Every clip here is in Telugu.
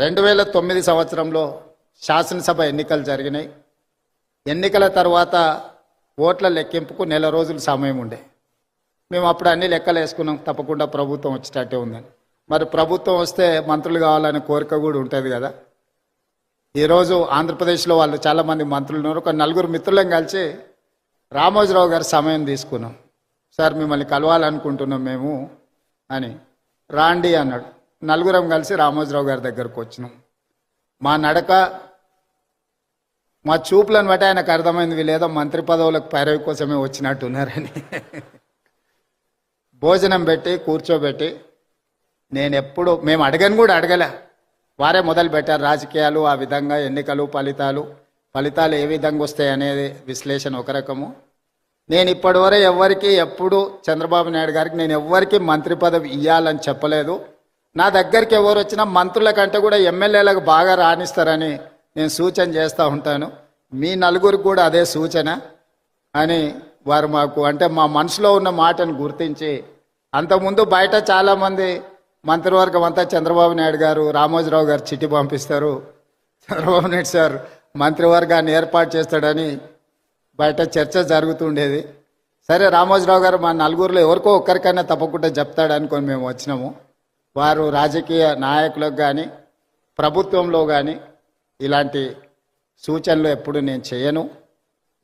రెండు వేల తొమ్మిది సంవత్సరంలో శాసనసభ ఎన్నికలు జరిగినాయి. ఎన్నికల తర్వాత ఓట్ల లెక్కింపుకు నెల రోజులు సమయం ఉండే. మేము అప్పుడు అన్ని లెక్కలు వేసుకున్నాం. తప్పకుండా ప్రభుత్వం వచ్చేటట్టే ఉందని. మరి ప్రభుత్వం వస్తే మంత్రులు కావాలనే కోరిక కూడా ఉంటుంది కదా. ఈరోజు ఆంధ్రప్రదేశ్లో వాళ్ళు చాలామంది మంత్రులు ఉన్నారు. ఒక నలుగురు మిత్రులను కలిసి రామోజీరావు గారి సమయం తీసుకున్నాం. సార్ మిమ్మల్ని కలవాలనుకుంటున్నాం మేము అని. రాండి అన్నాడు. నలుగురం కలిసి రామోజీరావు గారి దగ్గరకు వచ్చినాం. మా నడక మా చూపులను బట్టి ఆయనకు అర్థమైంది వీళ్ళేదో మంత్రి పదవులకు పైరవి కోసమే వచ్చినట్టున్నారని భోజనం పెట్టి కూర్చోబెట్టి నేను ఎప్పుడు మేము అడగని కూడా అడగలే. వారే మొదలు పెట్టారు రాజకీయాలు ఆ విధంగా ఎన్నికలు ఫలితాలు. ఫలితాలు ఏ విధంగా వస్తాయి అనేది విశ్లేషణ ఒక రకము. నేను ఇప్పటివరకు ఎవరికి ఎప్పుడు చంద్రబాబు నాయుడు గారికి నేను ఎవ్వరికి మంత్రి పదవి ఇవ్వాలని చెప్పలేదు. నా దగ్గరికి ఎవరు వచ్చినా మంత్రుల కంటే కూడా ఎమ్మెల్యేలకు బాగా రాణిస్తారని నేను సూచన చేస్తూ ఉంటాను. మీ నలుగురికి కూడా అదే సూచన అని వారు మాకు అంటే మా మనసులో ఉన్న మాటను గుర్తించి అంతకుముందు బయట చాలామంది మంత్రివర్గం అంతా చంద్రబాబు నాయుడు గారు రామోజీరావు గారు చిట్టి పంపిస్తారు. చంద్రబాబు నాయుడు సార్ మంత్రివర్గాన్ని ఏర్పాటు చేస్తాడని బయట చర్చ జరుగుతుండేది. సరే రామోజీరావు గారు మా నలుగురిలో ఎవరికో ఒక్కరికైనా తప్పకుండా చెప్తాడనుకొని మేము వచ్చినాము. వారు రాజకీయ నాయకులకు కానీ ప్రభుత్వంలో కానీ ఇలాంటి సూచనలు ఎప్పుడు నేను చేయను.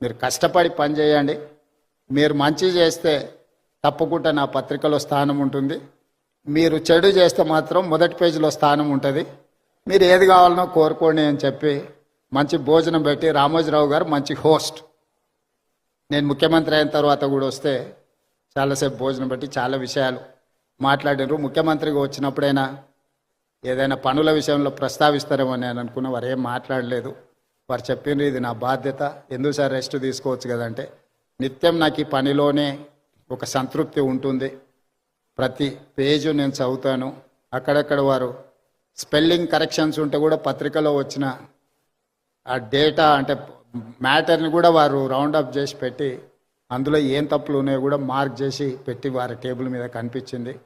మీరు కష్టపడి పనిచేయండి మీరు మంచి చేస్తే తప్పకుండా నా పత్రికలో స్థానం ఉంటుంది. మీరు చెడు చేస్తే మాత్రం మొదటి పేజీలో స్థానం ఉంటుంది. మీరు ఏది కావాలనో కోరుకోండి అని చెప్పి మంచి భోజనం పెట్టి రామోజీరావు గారు మంచి హోస్ట్. నేను ముఖ్యమంత్రి అయిన తర్వాత కూడా వస్తే చాలాసేపు భోజనం పెట్టి చాలా విషయాలు మాట్లాడినారు. ముఖ్యమంత్రిగా వచ్చినప్పుడైనా ఏదైనా పనుల విషయంలో ప్రస్తావిస్తారేమో నేను అనుకున్న. వారు ఏం మాట్లాడలేదు. వారు చెప్పిండ్రు ఇది నా బాధ్యత. ఎందుకు సార్ రెస్ట్ తీసుకోవచ్చు కదంటే నిత్యం నాకు ఈ పనిలోనే ఒక సంతృప్తి ఉంటుంది. ప్రతి పేజు నేను చదువుతాను. అక్కడక్కడ వారు స్పెల్లింగ్ కరెక్షన్స్ ఉంటే కూడా పత్రికలో వచ్చిన ఆ డేటా అంటే మ్యాటర్ని కూడా వారు రౌండ్ అప్ చేసి పెట్టి అందులో ఏం తప్పులు ఉన్నాయో కూడా మార్క్ చేసి పెట్టి వారి టేబుల్ మీద కనిపించింది.